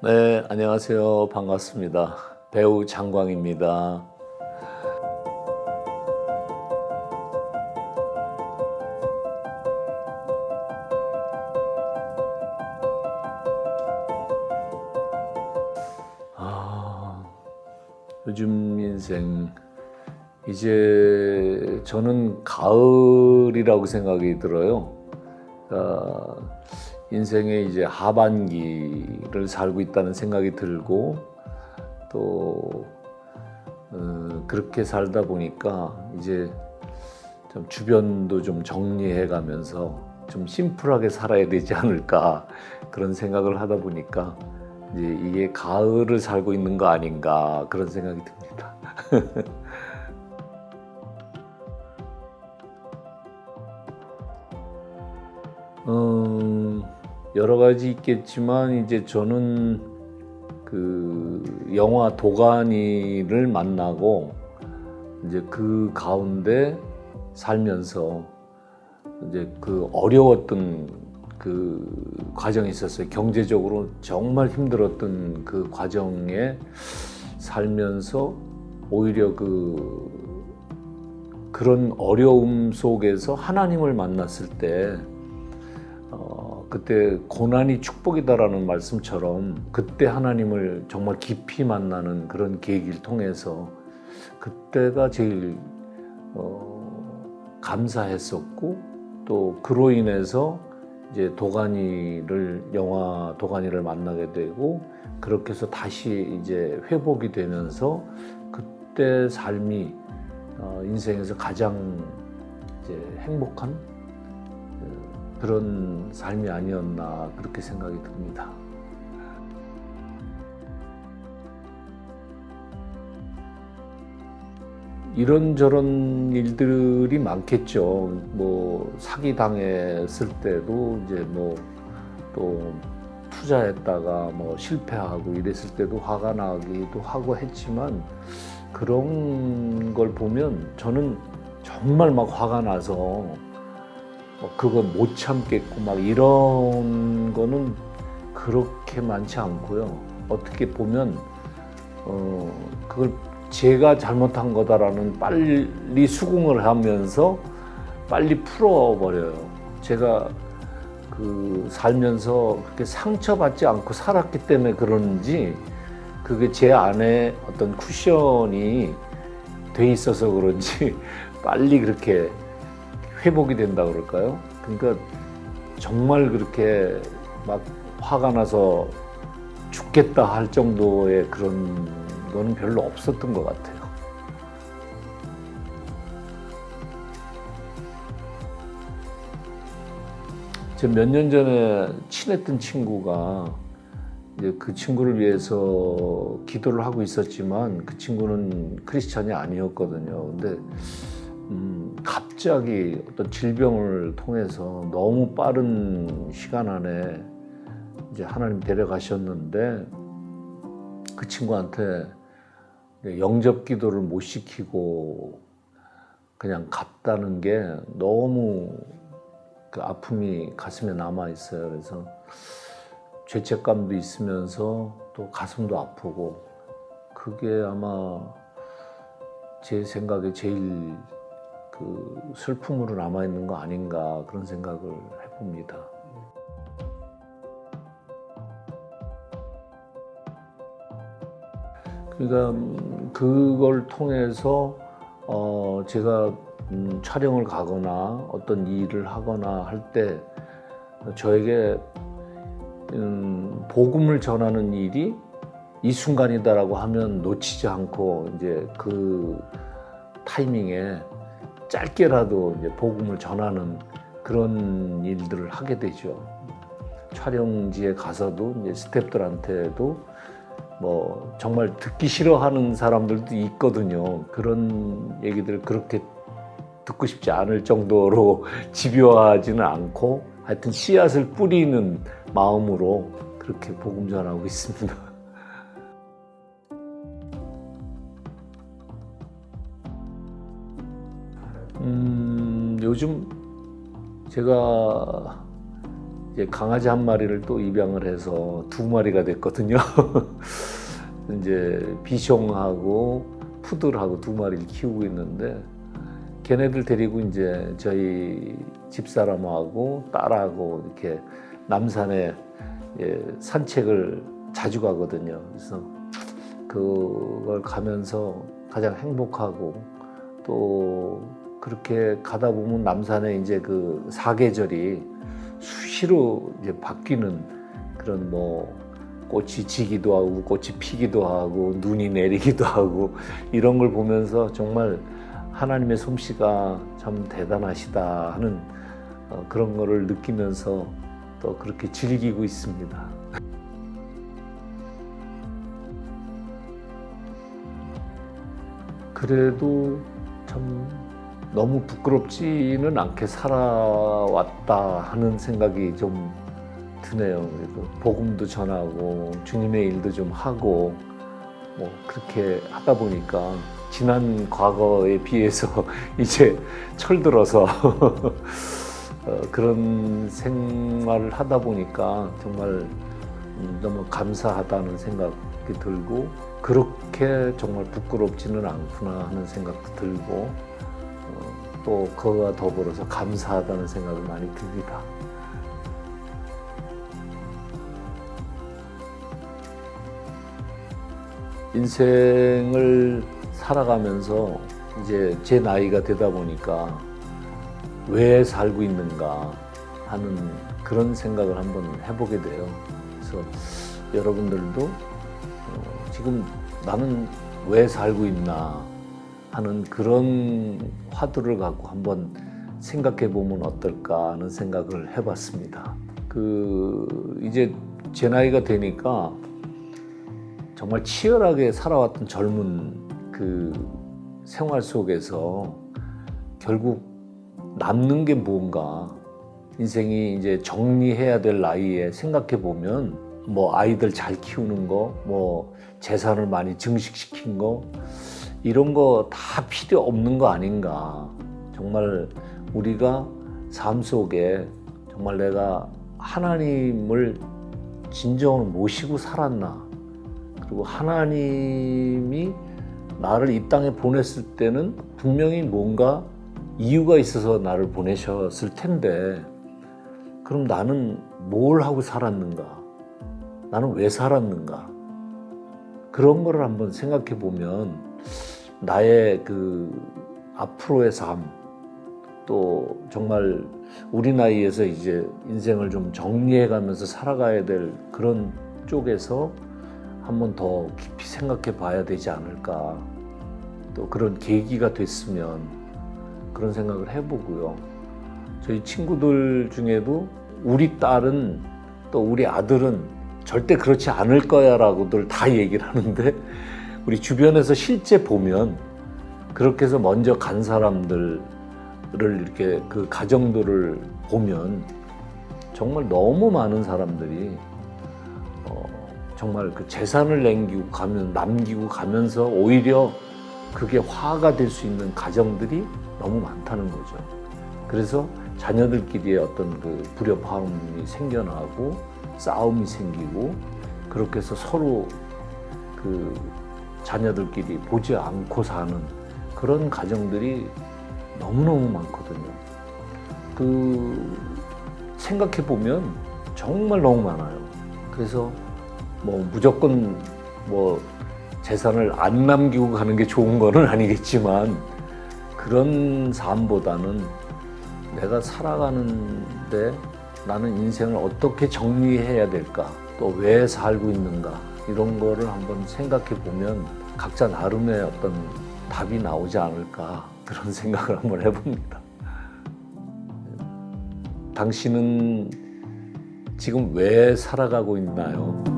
네, 안녕하세요. 반갑습니다. 배우 장광입니다. 아, 요즘 인생 이제 저는 가을이라고 생각이 들어요. 그러니까 인생의 이제 하반기를 살고 있다는 생각이 들고 또 어, 그렇게 살다 보니까 이제 좀 주변도 좀 정리해 가면서 좀 심플하게 살아야 되지 않을까 그런 생각을 하다 보니까 이제 이게 가을을 살고 있는 거 아닌가 그런 생각이 듭니다. 음, 여러 가지 있겠지만 이제 저는 그 영화 도가니를 만나고 이제 그 가운데 살면서 이제 그 어려웠던 그 과정이 있었어요. 경제적으로 정말 힘들었던 그 과정에 살면서 오히려 그 그런 어려움 속에서 하나님을 만났을 때 어, 그때 고난이 축복이다라는 말씀처럼 그때 하나님을 정말 깊이 만나는 그런 계기를 통해서 그때가 제일 어, 감사했었고 또 그로 인해서 이제 도가니를 영화 도가니를 만나게 되고 그렇게 해서 다시 이제 회복이 되면서 그때 삶이 어, 인생에서 가장 이제 행복한 어, 그런 삶이 아니었나 그렇게 생각이 듭니다. 이런저런 일들이 많겠죠. 뭐 사기 당했을 때도 이제 뭐 또 투자했다가 뭐 실패하고 이랬을 때도 화가 나기도 하고 했지만 그런 걸 보면 저는 정말 막 화가 나서 뭐 그거 못 참겠고 막 이런 거는 그렇게 많지 않고요. 어떻게 보면 어 그걸 제가 잘못한 거다라는 빨리 수긍을 하면서 빨리 풀어버려요. 제가 그 살면서 그렇게 상처받지 않고 살았기 때문에 그런지 그게 제 안에 어떤 쿠션이 돼 있어서 그런지 빨리 그렇게 회복이 된다 그럴까요? 그러니까 정말 그렇게 막 화가 나서 죽겠다 할 정도의 그런 거는 별로 없었던 것 같아요. 제가 몇 년 전에 친했던 친구가 이제 그 친구를 위해서 기도를 하고 있었지만 그 친구는 크리스찬이 아니었거든요. 근데 음, 갑자기 어떤 질병을 통해서 너무 빠른 시간 안에 이제 하나님 데려가셨는데 그 친구한테 영접 기도를 못 시키고 그냥 갔다는 게 너무 그 아픔이 가슴에 남아 있어요. 그래서 죄책감도 있으면서 또 가슴도 아프고 그게 아마 제 생각에 제일 그 슬픔으로 남아 있는 거 아닌가 그런 생각을 해봅니다. 그러니까 음, 그걸 통해서 어 제가 음 촬영을 가거나 어떤 일을 하거나 할 때 저에게 음 복음을 전하는 일이 이 순간이다라고 하면 놓치지 않고 이제 그 타이밍에 짧게라도 이제 복음을 전하는 그런 일들을 하게 되죠. 촬영지에 가서도 이제 스탭들한테도 뭐 정말 듣기 싫어하는 사람들도 있거든요. 그런 얘기들을 그렇게 듣고 싶지 않을 정도로 집요하지는 않고 하여튼 씨앗을 뿌리는 마음으로 그렇게 복음 전하고 있습니다. 음, 요즘 제가 강아지 한 마리를 또 입양을 해서 두 마리가 됐거든요. 이제 비숑하고 푸들하고 두 마리를 키우고 있는데 걔네들 데리고 이제 저희 집사람하고 딸하고 이렇게 남산에 예, 산책을 자주 가거든요. 그래서 그걸 가면서 가장 행복하고 또 그렇게 가다 보면 남산에 이제 그 사계절이 수시로 이제 바뀌는 그런 뭐 꽃이 지기도 하고 꽃이 피기도 하고 눈이 내리기도 하고 이런 걸 보면서 정말 하나님의 솜씨가 참 대단하시다 하는 어, 그런 거를 느끼면서 또 그렇게 즐기고 있습니다. 그래도 참 너무 부끄럽지는 않게 살아왔다 하는 생각이 좀 드네요. 그리고 복음도 전하고 주님의 일도 좀 하고 뭐 그렇게 하다 보니까 지난 과거에 비해서 이제 철들어서 어, 그런 생활을 하다 보니까 정말 음, 너무 감사하다는 생각이 들고 그렇게 정말 부끄럽지는 않구나 하는 생각도 들고 어, 또 그와 더불어서 감사하다는 생각을 많이 듭니다. 인생을 살아가면서 이제 제 나이가 되다 보니까 왜 살고 있는가 하는 그런 생각을 한번 해보게 돼요. 그래서 여러분들도 어, 지금 나는 왜 살고 있나 하는 그런 화두를 갖고 한번 생각해 보면 어떨까 하는 생각을 해봤습니다. 그 이제 제 나이가 되니까 정말 치열하게 살아왔던 젊은 그 생활 속에서 결국 남는 게 뭔가 인생이 이제 정리해야 될 나이에 생각해 보면 뭐 아이들 잘 키우는 거, 뭐 재산을 많이 증식시킨 거 이런 거 다 필요 없는 거 아닌가. 정말 우리가 삶 속에 정말 내가 하나님을 진정으로 모시고 살았나. 그리고 하나님이 나를 이 땅에 보냈을 때는 분명히 뭔가 이유가 있어서 나를 보내셨을 텐데, 그럼 나는 뭘 하고 살았는가? 나는 왜 살았는가? 그런 거를 한번 생각해 보면 나의 그 앞으로의 삶, 또 정말 우리 나이에서 이제 인생을 좀 정리해 가면서 살아가야 될 그런 쪽에서 한번 더 깊이 생각해 봐야 되지 않을까. 또 그런 계기가 됐으면 그런 생각을 해보고요. 저희 친구들 중에도 우리 딸은 또 우리 아들은 절대 그렇지 않을 거야 라고들 다 얘기를 하는데 우리 주변에서 실제 보면 그렇게 해서 먼저 간 사람들을 이렇게 그 가정들을 보면 정말 너무 많은 사람들이 어, 정말 그 재산을 남기고 가면 남기고 가면서 오히려 그게 화가 될 수 있는 가정들이 너무 많다는 거죠. 그래서 자녀들끼리의 어떤 그 불협화음이 생겨나고 싸움이 생기고 그렇게 해서 서로 그 자녀들끼리 보지 않고 사는 그런 가정들이 너무너무 많거든요. 그 생각해 보면 정말 너무 많아요. 그래서 뭐 무조건 뭐 재산을 안 남기고 가는 게 좋은 거는 아니겠지만 그런 삶보다는 내가 살아가는데 나는 인생을 어떻게 정리해야 될까 또 왜 살고 있는가 이런 거를 한번 생각해 보면 각자 나름의 어떤 답이 나오지 않을까 그런 생각을 한번 해봅니다. 당신은 지금 왜 살아가고 있나요?